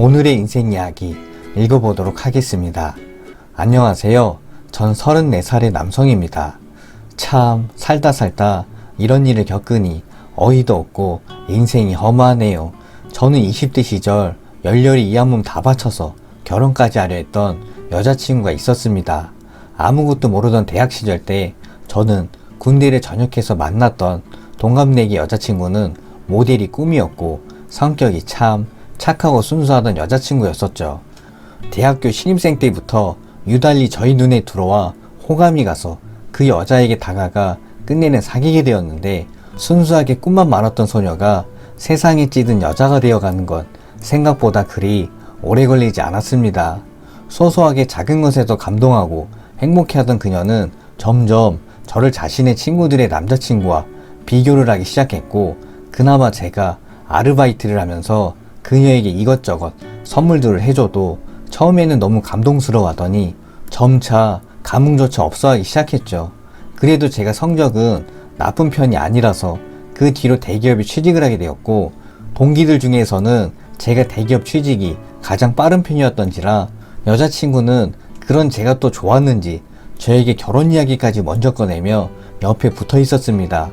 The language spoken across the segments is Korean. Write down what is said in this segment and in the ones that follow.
오늘의 인생 이야기 읽어보도록 하겠습니다. 안녕하세요. 전 34살의 남성입니다. 참, 살다 살다 이런 일을 겪으니 어이도 없고 인생이 허무하네요. 저는 20대 시절 열렬히 이 한몸 다 바쳐서 결혼까지 하려 했던 여자친구가 있었습니다. 아무것도 모르던 대학 시절 때 저는 군대를 전역해서 만났던 동갑내기 여자친구는 모델이 꿈이었고 성격이 참 착하고 순수하던 여자친구였었죠. 대학교 신입생 때부터 유달리 저희 눈에 들어와 호감이 가서 그 여자에게 다가가 끝내는 사귀게 되었는데 순수하게 꿈만 많았던 소녀가 세상에 찌든 여자가 되어가는 건 생각보다 그리 오래 걸리지 않았습니다. 소소하게 작은 것에도 감동하고 행복해하던 그녀는 점점 저를 자신의 친구들의 남자친구와 비교를 하기 시작했고 그나마 제가 아르바이트를 하면서 그녀에게 이것저것 선물들을 해줘도 처음에는 너무 감동스러워하더니 점차 감흥조차 없어하기 시작했죠. 그래도 제가 성적은 나쁜 편이 아니라서 그 뒤로 대기업에 취직을 하게 되었고 동기들 중에서는 제가 대기업 취직이 가장 빠른 편이었던지라 여자친구는 그런 제가 또 좋았는지 저에게 결혼 이야기까지 먼저 꺼내며 옆에 붙어 있었습니다.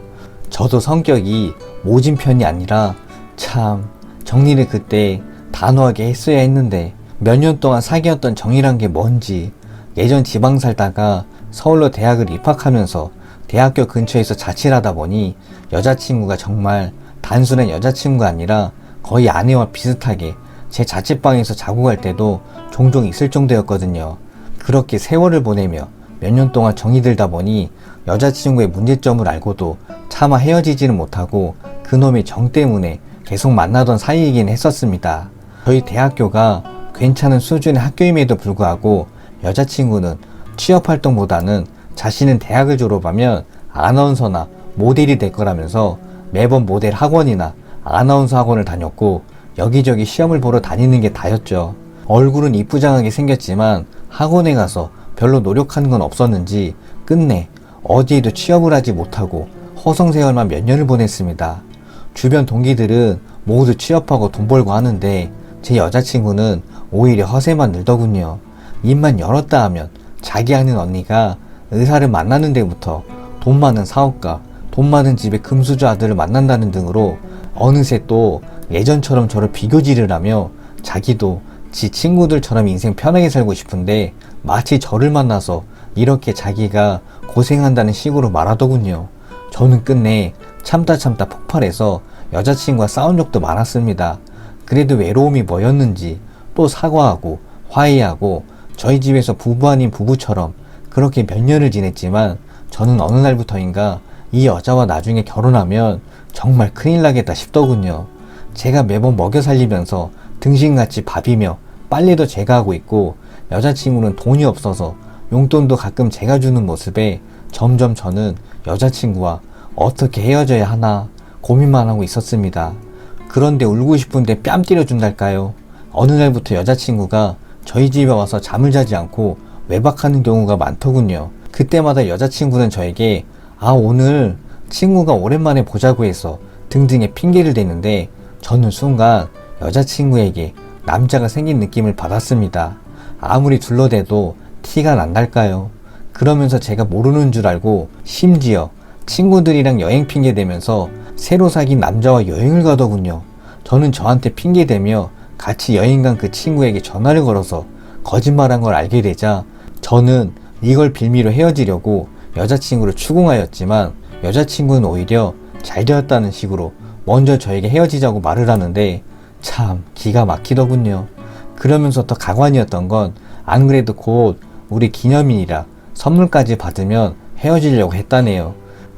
저도 성격이 모진 편이 아니라 참 정리를 그때 단호하게 했어야 했는데 몇 년 동안 사귀었던 정이란 게 뭔지 예전 지방 살다가 서울로 대학을 입학하면서 대학교 근처에서 자취를 하다 보니 여자친구가 정말 단순한 여자친구가 아니라 거의 아내와 비슷하게 제 자취방에서 자고 갈 때도 종종 있을 정도였거든요. 그렇게 세월을 보내며 몇 년 동안 정이 들다 보니 여자친구의 문제점을 알고도 차마 헤어지지는 못하고 그놈의 정 때문에 계속 만나던 사이이긴 했었습니다. 저희 대학교가 괜찮은 수준의 학교임에도 불구하고 여자친구는 취업 활동보다는 자신은 대학을 졸업하면 아나운서나 모델이 될 거라면서 매번 모델 학원이나 아나운서 학원을 다녔고 여기저기 시험을 보러 다니는 게 다였죠. 얼굴은 이쁘장하게 생겼지만 학원에 가서 별로 노력하는 건 없었는지 끝내 어디에도 취업을 하지 못하고 허송세월만 몇 년을 보냈습니다. 주변 동기들은 모두 취업하고 돈 벌고 하는데 제 여자친구는 오히려 허세만 늘더군요. 입만 열었다 하면 자기 아는 언니가 의사를 만나는 데부터 돈 많은 사업가, 돈 많은 집의 금수저 아들을 만난다는 등으로 어느새 또 예전처럼 저를 비교질을 하며 자기도 지 친구들처럼 인생 편하게 살고 싶은데 마치 저를 만나서 이렇게 자기가 고생한다는 식으로 말하더군요. 저는 끝내 참다 참다 폭발해서 여자친구와 싸운 적도 많았습니다. 그래도 외로움이 뭐였는지 또 사과하고 화해하고 저희 집에서 부부 아닌 부부처럼 그렇게 몇 년을 지냈지만 저는 어느 날부터인가 이 여자와 나중에 결혼하면 정말 큰일 나겠다 싶더군요. 제가 매번 먹여 살리면서 등신같이 밥이며 빨래도 제가 하고 있고 여자친구는 돈이 없어서 용돈도 가끔 제가 주는 모습에 점점 저는 여자친구와 어떻게 헤어져야 하나 고민만 하고 있었습니다. 그런데 울고 싶은데 뺨 때려준달까요? 어느 날부터 여자친구가 저희 집에 와서 잠을 자지 않고 외박하는 경우가 많더군요. 그때마다 여자친구는 저에게 아 오늘 친구가 오랜만에 보자고 해서 등등의 핑계를 대는데 저는 순간 여자친구에게 남자가 생긴 느낌을 받았습니다. 아무리 둘러대도 티가 난달까요? 그러면서 제가 모르는 줄 알고 심지어 친구들이랑 여행 핑계 대면서 새로 사귄 남자와 여행을 가더군요. 저는 저한테 핑계 대며 같이 여행 간 그 친구에게 전화를 걸어서 거짓말한 걸 알게 되자 저는 이걸 빌미로 헤어지려고 여자친구를 추궁하였지만 여자친구는 오히려 잘 되었다는 식으로 먼저 저에게 헤어지자고 말을 하는데 참 기가 막히더군요. 그러면서 더 가관이었던 건 안 그래도 곧 우리 기념일이라 선물까지 받으면 헤어지려고 했다네요.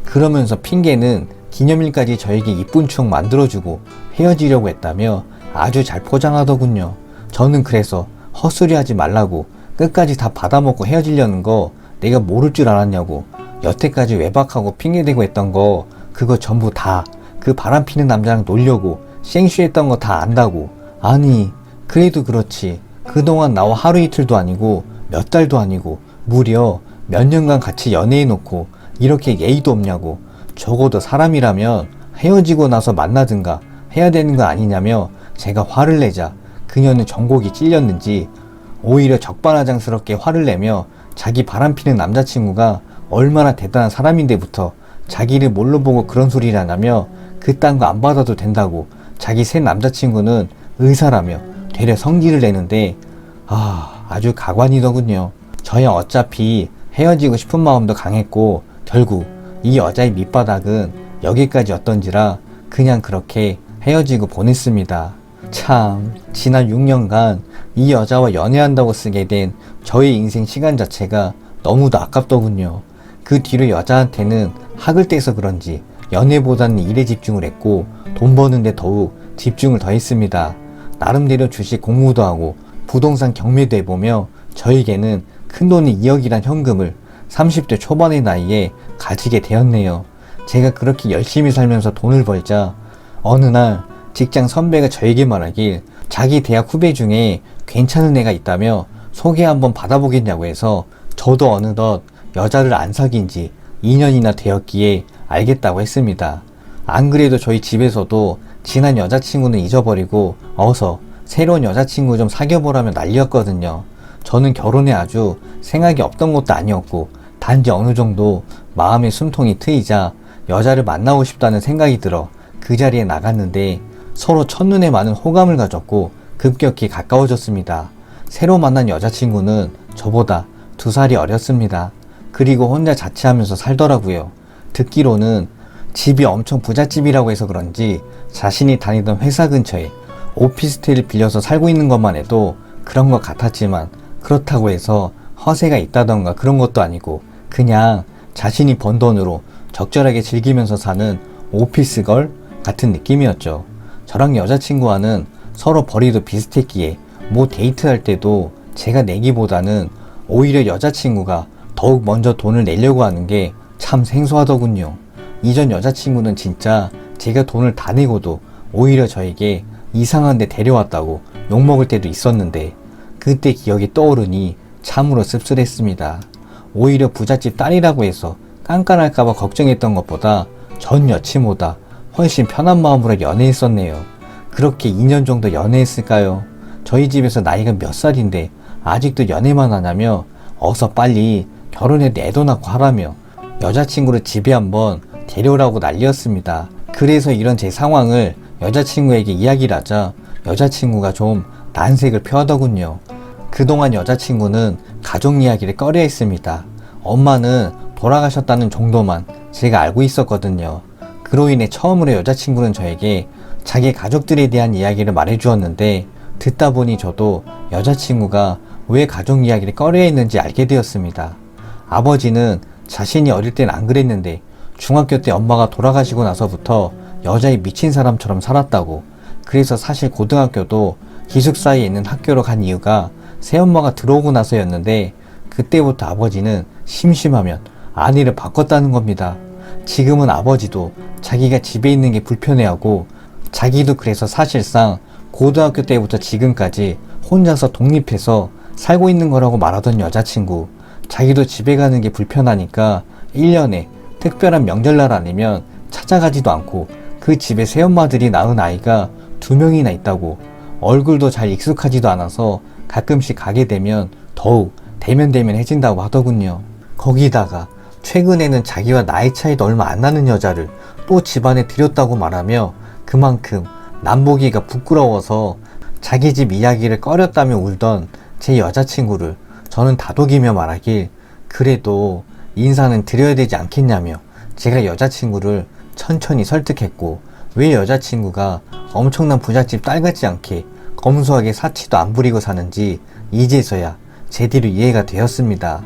그러면서 핑계는 기념일까지 저에게 이쁜 추억 만들어주고 헤어지려고 했다며 아주 잘 포장하더군요. 저는 그래서 헛소리 하지 말라고 끝까지 다 받아먹고 헤어지려는 거 내가 모를 줄 알았냐고 여태까지 외박하고 핑계대고 했던 거 그거 전부 다 그 바람 피는 남자랑 놀려고 생쉬했던 거 다 안다고 아니 그래도 그렇지 그동안 나와 하루 이틀도 아니고 몇 달도 아니고 무려 몇 년간 같이 연애해놓고 이렇게 예의도 없냐고 적어도 사람이라면 헤어지고 나서 만나든가 해야 되는 거 아니냐며 제가 화를 내자 그녀는 전곡이 찔렸는지 오히려 적반하장스럽게 화를 내며 자기 바람피는 남자친구가 얼마나 대단한 사람인데부터 자기를 뭘로 보고 그런 소리를 하냐며 그딴 거 안 받아도 된다고 자기 새 남자친구는 의사라며 되려 성질을 내는데 아 아주 가관이더군요. 저야 어차피 헤어지고 싶은 마음도 강했고 결국 이 여자의 밑바닥은 여기까지였던지라 그냥 그렇게 헤어지고 보냈습니다. 참 지난 6년간 이 여자와 연애한다고 쓰게 된 저의 인생 시간 자체가 너무도 아깝더군요. 그 뒤로 여자한테는 학을 떼서 그런지 연애보다는 일에 집중을 했고 돈 버는데 더욱 집중을 더 했습니다. 나름대로 주식 공부도 하고 부동산 경매도 해보며 저에게는 큰돈이 2억이란 현금을 30대 초반의 나이에 가지게 되었네요. 제가 그렇게 열심히 살면서 돈을 벌자 어느 날 직장 선배가 저에게 말하길 자기 대학 후배 중에 괜찮은 애가 있다며 소개 한번 받아보겠냐고 해서 저도 어느덧 여자를 안 사귄 지 2년이나 되었기에 알겠다고 했습니다. 안 그래도 저희 집에서도 지난 여자친구는 잊어버리고 어서 새로운 여자친구 좀 사귀어보라며 난리였거든요. 저는 결혼에 아주 생각이 없던 것도 아니었고 단지 어느 정도 마음의 숨통이 트이자 여자를 만나고 싶다는 생각이 들어 그 자리에 나갔는데 서로 첫눈에 많은 호감을 가졌고 급격히 가까워졌습니다. 새로 만난 여자친구는 저보다 두 살이 어렸습니다. 그리고 혼자 자취하면서 살더라고요. 듣기로는 집이 엄청 부잣집이라고 해서 그런지 자신이 다니던 회사 근처에 오피스텔을 빌려서 살고 있는 것만 해도 그런 것 같았지만 그렇다고 해서 허세가 있다던가 그런 것도 아니고 그냥 자신이 번 돈으로 적절하게 즐기면서 사는 오피스걸 같은 느낌이었죠. 저랑 여자친구와는 서로 벌이도 비슷했기에 뭐 데이트할 때도 제가 내기보다는 오히려 여자친구가 더욱 먼저 돈을 내려고 하는 게 참 생소하더군요. 이전 여자친구는 진짜 제가 돈을 다 내고도 오히려 저에게 이상한 데 데려왔다고 욕먹을 때도 있었는데 그때 기억이 떠오르니 참으로 씁쓸했습니다. 오히려 부잣집 딸이라고 해서 깐깐할까봐 걱정했던 것보다 전 여친보다 훨씬 편한 마음으로 연애했었네요. 그렇게 2년 정도 연애했을까요? 저희 집에서 나이가 몇 살인데 아직도 연애만 하냐며 어서 빨리 결혼해 내도 낳고 하라며 여자친구를 집에 한번 데려오라고 난리였습니다. 그래서 이런 제 상황을 여자친구에게 이야기를 하자 여자친구가 좀 난색을 표하더군요. 그동안 여자친구는 가족 이야기를 꺼려 했습니다. 엄마는 돌아가셨다는 정도만 제가 알고 있었거든요. 그로 인해 처음으로 여자친구는 저에게 자기 가족들에 대한 이야기를 말해주었는데 듣다 보니 저도 여자친구가 왜 가족 이야기를 꺼려 했는지 알게 되었습니다. 아버지는 자신이 어릴 땐 안 그랬는데 중학교 때 엄마가 돌아가시고 나서부터 여자의 미친 사람처럼 살았다고. 그래서 사실 고등학교도 기숙사에 있는 학교로 간 이유가 새엄마가 들어오고 나서였는데 그때부터 아버지는 심심하면 아내를 바꿨다는 겁니다. 지금은 아버지도 자기가 집에 있는 게 불편해하고 자기도 그래서 사실상 고등학교 때부터 지금까지 혼자서 독립해서 살고 있는 거라고 말하던 여자친구. 자기도 집에 가는 게 불편하니까 1년에 특별한 명절날 아니면 찾아가지도 않고 그 집에 새엄마들이 낳은 아이가 두 명이나 있다고 얼굴도 잘 익숙하지도 않아서 가끔씩 가게 되면 더욱 대면대면해진다고 하더군요. 거기다가 최근에는 자기와 나이 차이도 얼마 안 나는 여자를 또 집안에 들였다고 말하며 그만큼 남보기가 부끄러워서 자기 집 이야기를 꺼렸다며 울던 제 여자친구를 저는 다독이며 말하길 그래도 인사는 드려야 되지 않겠냐며 제가 여자친구를 천천히 설득했고 왜 여자친구가 엄청난 부잣집 딸 같지 않게 검소하게 사치도 안 부리고 사는지 이제서야 제대로 이해가 되었습니다.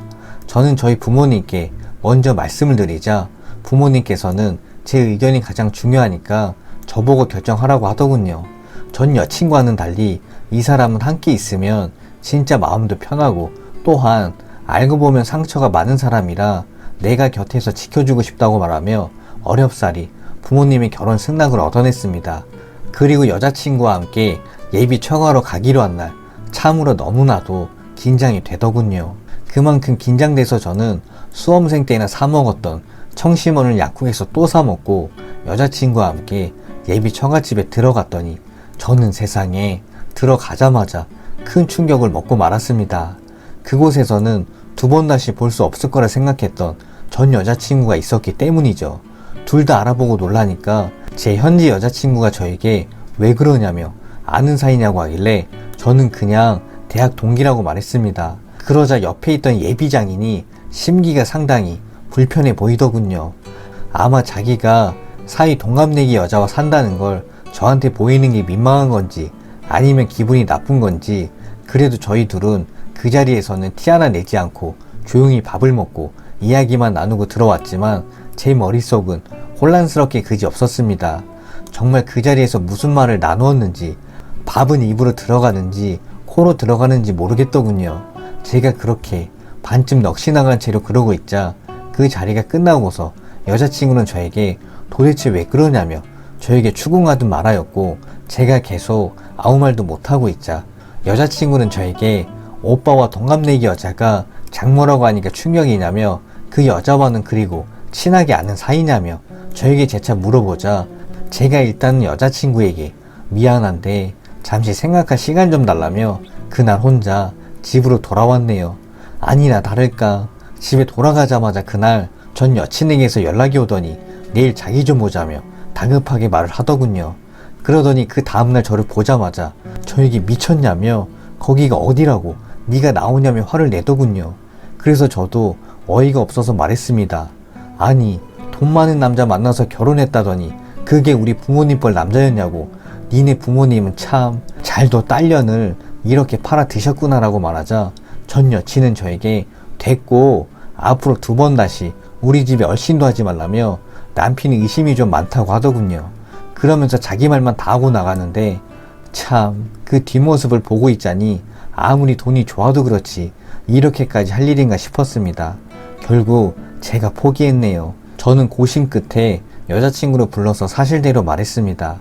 저는 저희 부모님께 먼저 말씀을 드리자 부모님께서는 제 의견이 가장 중요하니까 저보고 결정하라고 하더군요. 전 여친과는 달리 이 사람은 함께 있으면 진짜 마음도 편하고 또한 알고 보면 상처가 많은 사람이라 내가 곁에서 지켜주고 싶다고 말하며 어렵사리 부모님의 결혼 승낙을 얻어냈습니다. 그리고 여자친구와 함께 예비 처가로 가기로 한 날 참으로 너무나도 긴장이 되더군요. 그만큼 긴장돼서 저는 수험생 때나 사먹었던 청심원을 약국에서 또 사먹고 여자친구와 함께 예비 처갓집에 들어갔더니 저는 세상에 들어가자마자 큰 충격을 먹고 말았습니다. 그곳에서는 두 번 다시 볼 수 없을 거라 생각했던 전 여자친구가 있었기 때문이죠. 둘 다 알아보고 놀라니까 제 현지 여자친구가 저에게 왜 그러냐며 아는 사이냐고 하길래 저는 그냥 대학 동기라고 말했습니다. 그러자 옆에 있던 예비장인이 심기가 상당히 불편해 보이더군요. 아마 자기가 사이 동갑내기 여자와 산다는 걸 저한테 보이는 게 민망한 건지 아니면 기분이 나쁜 건지 그래도 저희 둘은 그 자리에서는 티 하나 내지 않고 조용히 밥을 먹고 이야기만 나누고 들어왔지만 제 머릿속은 혼란스럽게 그지 없었습니다. 정말 그 자리에서 무슨 말을 나누었는지 밥은 입으로 들어가는지 코로 들어가는지 모르겠더군요. 제가 그렇게 반쯤 넋이 나간 채로 그러고 있자 그 자리가 끝나고서 여자친구는 저에게 도대체 왜 그러냐며 저에게 추궁하듯 말하였고 제가 계속 아무 말도 못하고 있자 여자친구는 저에게 오빠와 동갑내기 여자가 장모라고 하니까 충격이냐며 그 여자와는 그리고 친하게 아는 사이냐며 저에게 재차 물어보자 제가 일단 여자친구에게 미안한데 잠시 생각할 시간 좀 달라며 그날 혼자 집으로 돌아왔네요. 아니나 다를까 집에 돌아가자마자 그날 전 여친에게서 연락이 오더니 내일 자기 좀 보자며 다급하게 말을 하더군요. 그러더니 그 다음날 저를 보자마자 저에게 미쳤냐며 거기가 어디라고 네가 나오냐며 화를 내더군요. 그래서 저도 어이가 없어서 말했습니다. 아니 돈 많은 남자 만나서 결혼했다더니 그게 우리 부모님 뻘 남자였냐고 니네 부모님은 참 잘도 딸년을 이렇게 팔아 드셨구나라고 말하자 전 여친은 저에게 됐고 앞으로 두 번 다시 우리 집에 얼씬도 하지 말라며 남편이 의심이 좀 많다고 하더군요. 그러면서 자기 말만 다 하고 나가는데 참 그 뒷모습을 보고 있자니 아무리 돈이 좋아도 그렇지 이렇게까지 할 일인가 싶었습니다. 결국 제가 포기했네요. 저는 고심 끝에 여자친구를 불러서 사실대로 말했습니다.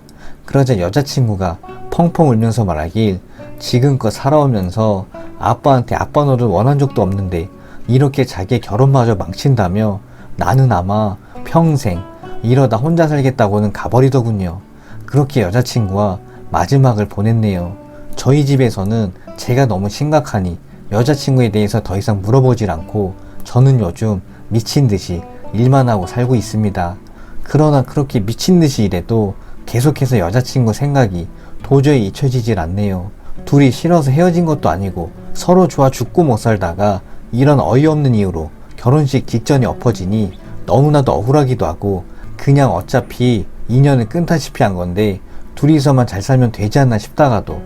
그러자 여자친구가 펑펑 울면서 말하길 지금껏 살아오면서 아빠한테 아빠 너를 원한 적도 없는데 이렇게 자기의 결혼마저 망친다며 나는 아마 평생 이러다 혼자 살겠다고는 가버리더군요. 그렇게 여자친구와 마지막을 보냈네요. 저희 집에서는 제가 너무 심각하니 여자친구에 대해서 더 이상 물어보질 않고 저는 요즘 미친 듯이 일만 하고 살고 있습니다. 그러나 그렇게 미친 듯이 일해도 계속해서 여자친구 생각이 도저히 잊혀지질 않네요. 둘이 싫어서 헤어진 것도 아니고 서로 좋아 죽고 못 살다가 이런 어이없는 이유로 결혼식 직전에 엎어지니 너무나도 억울하기도 하고 그냥 어차피 인연을 끊다시피 한 건데 둘이서만 잘 살면 되지 않나 싶다가도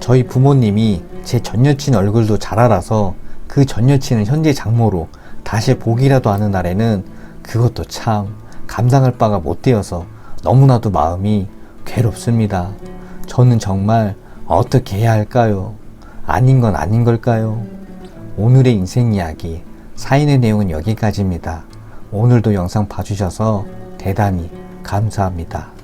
저희 부모님이 제 전 여친 얼굴도 잘 알아서 그 전 여친은 현재 장모로 다시 보기라도 하는 날에는 그것도 참 감당할 바가 못 되어서 너무나도 마음이 괴롭습니다. 저는 정말 어떻게 해야 할까요? 아닌 건 아닌 걸까요? 오늘의 인생 이야기, 사인의 내용은 여기까지입니다. 오늘도 영상 봐주셔서 대단히 감사합니다.